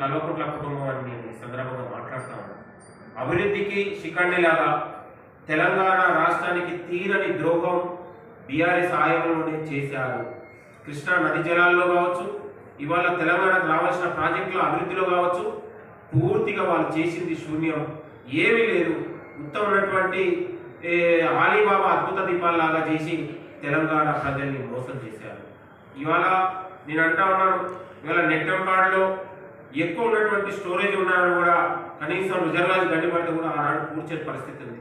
కల్వకుట్ల కుటుంబం అని మేము సందర్భంగా మాట్లాడుతాము. అభివృద్ధికి శిఖండిలాగా తెలంగాణ రాష్ట్రానికి తీరని ద్రోహం బీఆర్ఎస్ ఆయంలోనే చేశారు. కృష్ణా నది జలాల్లో కావచ్చు ఇవాళ తెలంగాణకు రావాల్సిన ప్రాజెక్టుల అభివృద్ధిలో కావచ్చు పూర్తిగా వాళ్ళు చేసింది శూన్యం. ఏమీ లేదు. ఉత్తమైనటువంటి ఆలీబాబా అద్భుత దీపాల్లాగా చేసి తెలంగాణ ప్రజల్ని మోసం చేశారు. ఇవాళ నేను అంటా ఉన్నాను ఇవాళ నెట్టంపాడులో ఎక్కువ ఉన్నటువంటి స్టోరేజ్ ఉన్నాను కూడా కనీసం రిజర్వాయర్ గడ్డిపడితే కూడా ఆనాడు పూడ్చే పరిస్థితి ఉంది.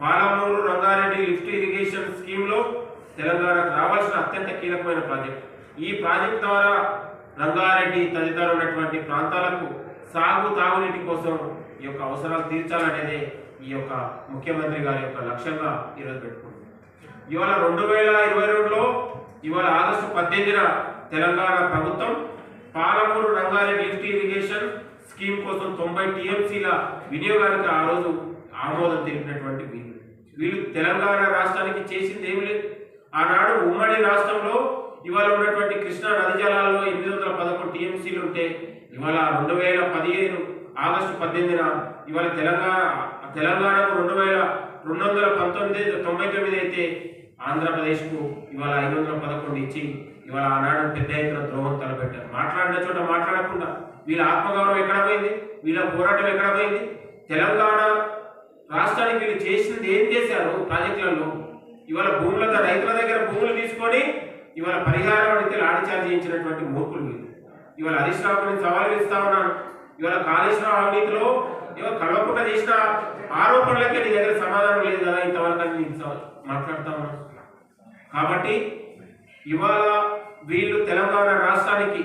పాలమూరు రంగారెడ్డి లిఫ్ట్ ఇరిగేషన్ స్కీమ్లో తెలంగాణకు రావాల్సిన అత్యంత కీలకమైన ప్రాజెక్ట్. ఈ ప్రాజెక్ట్ ద్వారా రంగారెడ్డి తదితర ఉన్నటువంటి ప్రాంతాలకు సాగు తాగునీటి కోసం ఈ యొక్క అవసరాలు తీర్చాలనేదే ఈ యొక్క ముఖ్యమంత్రి గారి యొక్క లక్ష్యంగా ఈరోజు పెట్టుకుంది. ఇవాళ రెండు వేల ఇరవై రెండులో ఇవాళ ఆగస్టు పద్దెనిమిదిన తెలంగాణ ప్రభుత్వం Palamuru Rangareddy lift irrigation scheme కోసం తొంభై టీఎంసీల వినియోగానికి ఆ రోజు ఆమోదం తెలిపినటువంటి వీళ్ళు. వీళ్ళు తెలంగాణ రాష్ట్రానికి చేసింది ఏమి లేదు. ఆనాడు ఉమ్మడి రాష్ట్రంలో ఇవాళ ఉన్నటువంటి కృష్ణా నది జలాల్లో ఎనిమిది వందల పదకొండు టీఎంసీలు ఉంటే ఇవాళ రెండు వేల పదిహేను ఆగస్టు పద్దెనిమిదిన ఇవాళ తెలంగాణ తెలంగాణకు రెండు వేల రెండు వందల పంతొమ్మిది తొంభై తొమ్మిది అయితే ఆంధ్రప్రదేశ్కు ఇవాళ ఐదు వందల పదకొండు ఇచ్చి ఇవాళ ఆనాడు పెద్ద ఎత్తున ద్రోహం తలపెట్టారు. మాట్లాడిన చోట మాట్లాడకుండా వీళ్ళ ఆత్మగౌరవం ఎక్కడ పోయింది? వీళ్ళ పోరాటం ఎక్కడ పోయింది? తెలంగాణ రాష్ట్రానికి వీళ్ళు చేసినది ఏం చేశారు ప్రాజెక్టులలో? ఇవాళ భూములతో రైతుల దగ్గర భూములు తీసుకొని ఇవాళ పరిహారం అడిగితే లాఠీచార్జ్ చేయించినటువంటి మూర్ఖులు వీళ్ళు. ఇవాళ హరీష్ రావు సవాలు ఇస్తా ఉన్నాను. ఇవాళ కాళేశ్వరం అవినీతిలో ఇవాళ కలవకుండా చేసిన ఆరోపణలకే నీ దగ్గర సమాధానం లేదు కదా ఇంతవరకు అని నేను ఉన్నాను. కాబట్టి ఇవాళ వీళ్ళు తెలంగాణ రాష్ట్రానికి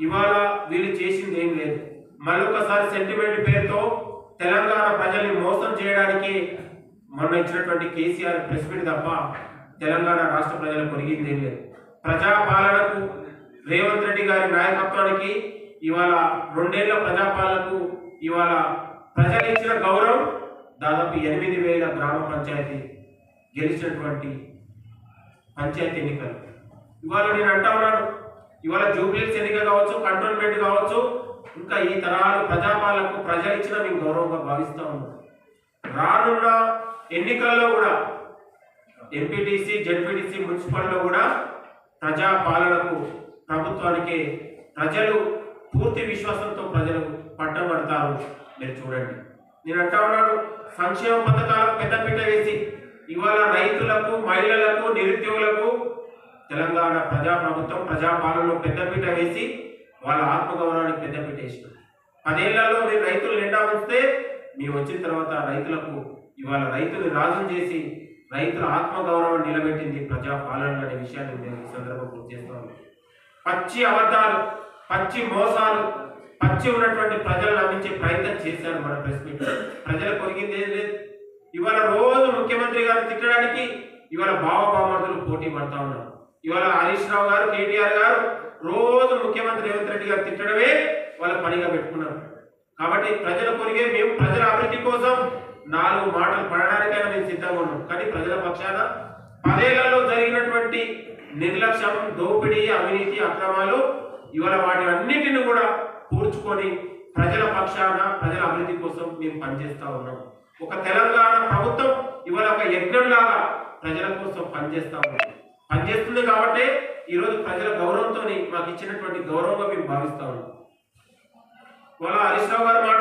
ఇవాళ వీళ్ళు చేసింది ఏం లేదు. మళ్ళొకసారి సెంటిమెంట్ పేరుతో తెలంగాణ ప్రజల్ని మోసం చేయడానికి మొన్న ఇచ్చినటువంటి కేసీఆర్ ప్రెస్ మీట్ తప్ప తెలంగాణ రాష్ట్ర ప్రజలకు పొరిగింది ఏం లేదు. ప్రజాపాలనకు రేవంత్ రెడ్డి గారి నాయకత్వానికి ఇవాళ రెండేళ్ళ ప్రజాపాలనకు ఇవాళ ప్రజలు ఇచ్చిన గౌరవం దాదాపు ఎనిమిది వేల గ్రామ పంచాయతీ గెలిచినటువంటి పంచాయతీ ఎన్నికలు. ఇవాళ నేను అంటా ఉన్నాను ఇవాళ జూబ్లీస్ ఎన్నిక కావచ్చు కంటోన్మెంట్ కావచ్చు ఇంకా ఈ తరాలు ప్రజాపాలకు ప్రజలు ఇచ్చిన మేము గౌరవంగా భావిస్తా ఉన్నాం. రానున్న ఎన్నికల్లో కూడా ఎంపీటీసీ జడ్పీటీసీ మున్సిపల్లో కూడా ప్రజాపాలనకు ప్రభుత్వానికి ప్రజలు పూర్తి విశ్వాసంతో ప్రజలు పట్టం కడతారు మీరు చూడండి. నేను అంటా ఉన్నాను సంక్షేమ పథకాలకు పెద్దపీట మహిళలకు నిరుద్యోగులకు తెలంగాణ ప్రజా ప్రభుత్వం ప్రజాపాలనలో పెద్దపీట వేసి వాళ్ళ ఆత్మగౌరవానికి పెద్దపీట వేసినారు పదేళ్ళలో మీరు రైతులు నిండా ఉంచితే మీరు వచ్చిన తర్వాత రైతులకు ఇవాళ రైతులు రాజం చేసి రైతుల ఆత్మగౌరవం నిలబెట్టింది ప్రజాపాలన అనే విషయాన్ని నేను ఈ సందర్భంగా గుర్తు చేస్తాను పచ్చి అబద్ధాలు పచ్చి మోసాలు పచ్చి ఉన్నటువంటి ప్రజలను నమ్మించే ప్రయత్నం చేశారు మన ప్రెస్ మీట్. ప్రజలకు కొరిగింది ఏం లేదు. ఇవాళ రోజు ముఖ్యమంత్రి గారు తిట్టడానికి ఇవాళ బావబామర్దులు పోటీ పడతా ఉన్నారు. ఇవాళ హరీష్ రావు గారు కేటీఆర్ గారు రోజు ముఖ్యమంత్రి రేవంత్ రెడ్డి గారు తిట్టడమే వాళ్ళ పనిగా పెట్టుకున్నారు. కాబట్టి ప్రజల కొరిగే మేము ప్రజల అభివృద్ధి కోసం నాలుగు మాటలు పడడానికైనా మేము సిద్ధంగా ఉన్నాం. కానీ ప్రజల పక్షాన పదేళ్ళలో జరిగినటువంటి నిర్లక్ష్యం దోపిడీ అవినీతి అక్రమాలు ఇవాళ వాటి అన్నిటిని కూడా పూడ్చుకొని ప్రజల పక్షాన ప్రజల అభివృద్ధి కోసం మేము పనిచేస్తూ ఉన్నాం. ఒక తెలంగాణ ప్రభుత్వం ఇవాళ ఒక యజ్ఞంలాగా ప్రజల కోసం పనిచేస్తా ఉంది పనిచేస్తుంది కాబట్టి ఈరోజు ప్రజల గౌరవంతో మాకు ఇచ్చినటువంటి గౌరవంగా మేము భావిస్తా ఉన్నాం. వాళ్ళ హరీష్ గారు